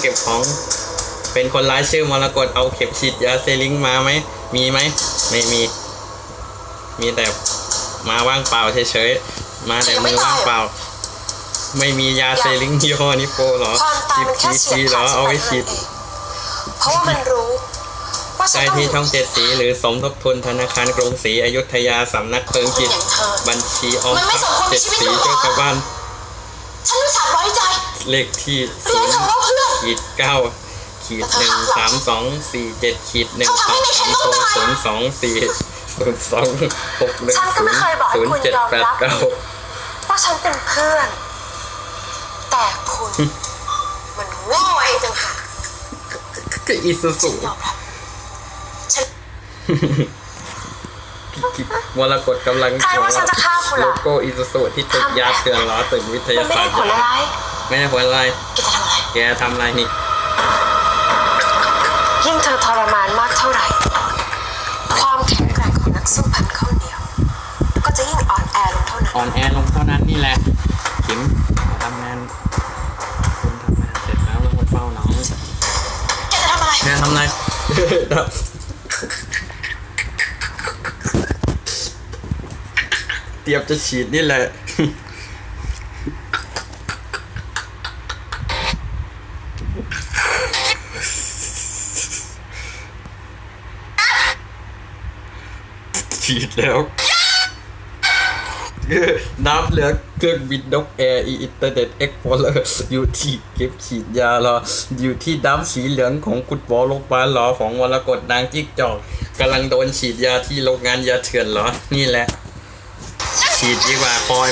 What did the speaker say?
เก็บของ เป็นคนร้ายชื่อมรกตเอาเข็มฉีดยาเซลิงมาไหม มีไหม ไม่มี มีแต่มาว่างเปล่าเฉยๆ มาแต่มือว่างเปล่า ไม่มียาเซลิงยี่ห้อนิโปเหรอความตายสิบมันแค่ซีเฉียซีดเหรอเอาไว้ฉัฉีนดเองเพราะว่ามันรู้ว่าฉันใช่ต้องที่อยู่ช่องเจ็ดสีหรือสมทบทุนธนาคารกรุงศรีอยุธยาสำนักเพลิงจิตอย่างเธอบัญชีออมมันไม่ทรัพสมควรย์เจ็ดมีชีสีวิตอยู่ช่วยหรอชาวบ้านฉันรู้จักไว้ใจเลขที่เรีย นคำว่าเพื่อนขีดเก้าขีดหนึ่งสามสองสี่เจ็ดขีดหนึ่งเขาสองทำให้ในสามแคทโทรต้องตายศูนย์สองสี่ศูนย์สองหกหนึ่งฉันก็ศูไม่นย์เคยบอกให้ศูนย์คุณเจ็ดยอมแปดรับเก้าว่าฉันเป็นเพื่อน แต่คุณ มันโง่เองต่างหากก็อีซูซูยอมรับฉันมรกตกำลังใครว่าฉันจะฆ่าคุณโลล่ะโก้อีซูซูที่ติดยาเตือนล้อตึกวิทมัยานไม่ศาสได้ตร์ผลอะไรไม่ได้ผลอะไรแกจะทำอะไร แกทำอะไรนี่ ยิ่งเธอทรมานมากเท่าไหร่ ความแข็งแกร่งของนักสู้พันข้าวเหนียว ก็จะยิ่งอ่อนแอลงเท่านั้น อ่อนแอลงเท่านั้นนี่แหละขิมทำงานคุณทำงานเสร็จแล้วลงไปเฝ้าน้องแกจะทำอะไรแม่ทำไรเตรียมจะฉีดนี่แหละ ฉีดแล้ว น้ำเหลือเครื่องบินนกแอร์อีอินเทอร์เน็ตเอ็กโพลเลอร์อยู่ที่เก็บฉีดยารอ อยู่ที่น้ำสีเหลืองของคุณหมอโรงพยาบาลหรอของมรกตนางจิ๊กจอกกำลังโดนฉีดยาที่โรงงานยาเถื่อนเหรอ นี่แหละ ฉีดดีกว่าคอย